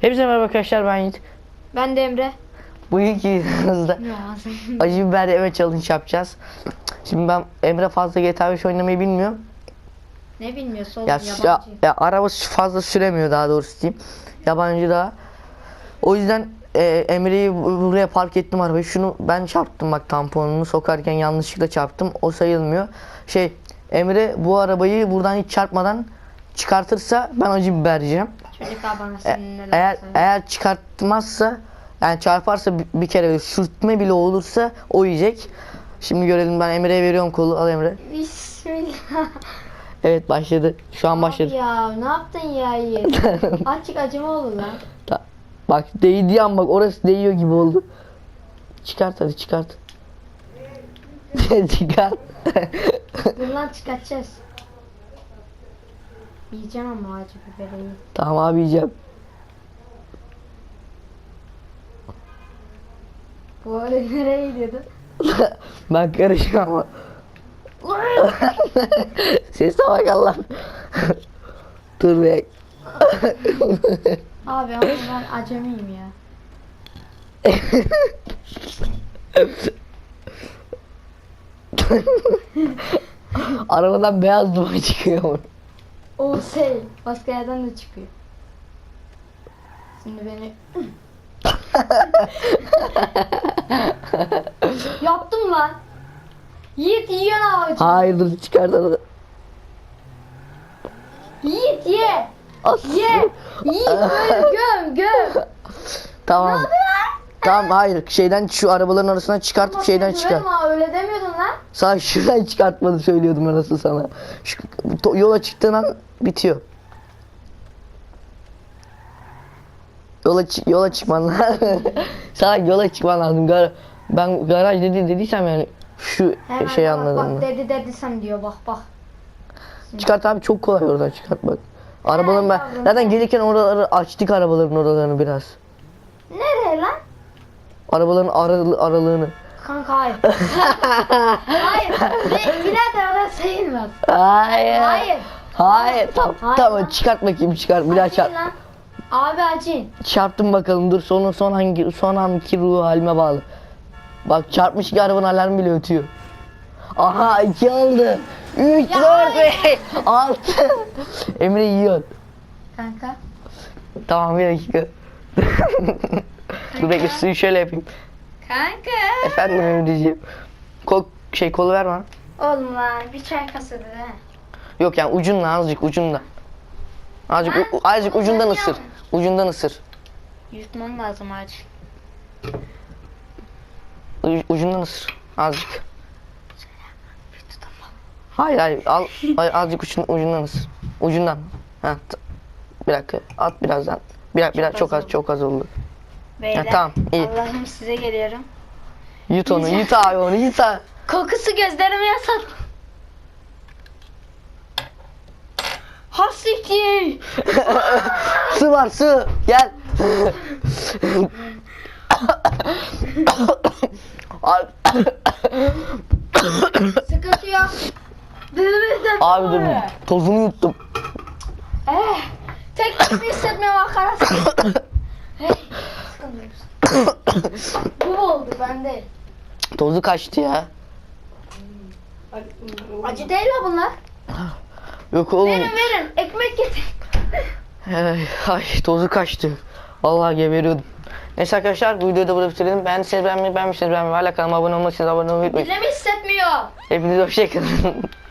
Hepinize merhaba arkadaşlar ben Yiğit. Ben de Emre. Bu ilk videomuzda acı biber eve challenge yapacağız. Şimdi ben Emre fazla GTA 5 oynamayı bilmiyor. ne bilmiyorsun oğlum Ya, yabancı. ya, ya araba fazla süremiyor daha doğrusu diyeyim. Yabancı daha. O yüzden e, Emre'yi bu- buraya park ettim arabayı. Şunu ben çarptım bak tamponunu sokarken yanlışlıkla çarptım. O sayılmıyor. Şey Emre bu arabayı buradan hiç çarpmadan çıkartırsa ben acı biber yiyeceğim. Çocuklar bana E- senin neler eğer eğer çıkartmazsa yani çarparsa bir, bir kere sürtme bile olursa o yiyecek. Şimdi görelim ben Emre'ye veriyorum kolu. Al Emre. Bismillah. Evet başladı. Şu an başladı. Ya ne yaptın ya Yiğit? Açık acıma olur lan. Ta- Bak değdiği an bak orası değiyor gibi oldu. Çıkart hadi çıkart. çıkart. Bundan çıkartacağız. Yiyeceğim ama acı biberi. tamam abi yiyeceğim. Bu arada nereye gidiyordu? ben karışmam ama. Sesle bak Allah. Dur be. Abi ama ben acemiyim ya. Arabadan beyaz duman çıkıyor. O şey başka yerden de çıkıyor. Şimdi beni Yaptım lan. Yiğit yiyorsun ağacı. Hayır dur çıkart onu. Yiğit ye. As. Ye. Yiğit böyle göm göm. Tamam. Tamam hayır şeyden şu arabaların arasından çıkartıp şeyden çıkar. Ama öyle demiyordun lan. Sağ şuradan çıkartmadı söylüyordum arası sana. Şu, to- yola çıktığın an bitiyor. Yola çı- yola çıkman lazım. Sağ yola çıkman lazım. Gar ben garaj dedi dediysem yani şu Hemen şey bak, anladım. Bak mı? dedi dedisem diyor bak bak. Çıkart abi çok kolay oradan çıkart bak. Arabaların ben zaten gelirken oraları açtık arabaların oralarını biraz. Arabaların aralı, aralığını. Kanka hayır. hayır. Ne, birader orası sayılmaz. Hayır. Hayır. Hayır. Tamam. Hayır tamam lan. çıkart bakayım çıkart. Bir daha çarp. lan. Abi acil. Çarptım bakalım dur sonra son hangi son anki ruh halime bağlı. Bak çarpmış ki arabanın alarmı bile ötüyor. Aha iki oldu. Üç, Ya dört, beş, altı. Emre yiyor. Kanka. Tamam bir dakika. dur bekle suyu şöyle yapayım. Kanka. Efendim Emre'ciğim. Kol, şey kolu ver bana. Oğlum lan bir çay kasada ha. Yok yani ucunla azıcık ucunla. Azıcık, u- azıcık ucundan ısır. Ucundan ısır. Yutman lazım acil. U- ucundan ısır. Azıcık. Hayır hayır al, hayır, azıcık ucun, ucundan ısır. Ucundan. Ha, t- bir dakika at birazdan. Bir, biraz az çok az çok az oldu. Beyler. tamam, iyi. Allah'ım size geliyorum. Yut onu yut abi onu yut abi. Kokusu gözlerime yasak. Hasiki. Su var su gel. Sıkıntı yok. Abi dur tozunu yuttum. Eh, tek hiçbir hissetmiyorum arkadaşlar. yok. Bu oldu bende. Tozu kaçtı ya. Acı değil mi bunlar? Yok oğlum. Verin verin. Ekmek getir. Ay, tozu kaçtı. Vallahi geberiyordum. Neyse arkadaşlar bu videoyu da burada bitirelim. Beğendiyseniz beğenmeyi, beğenmişseniz beğenmeyi. Hala kanalıma abone olmayı, abone olmayı unutmayın. Dilimi hissetmiyor. Hepinize hoşçakalın.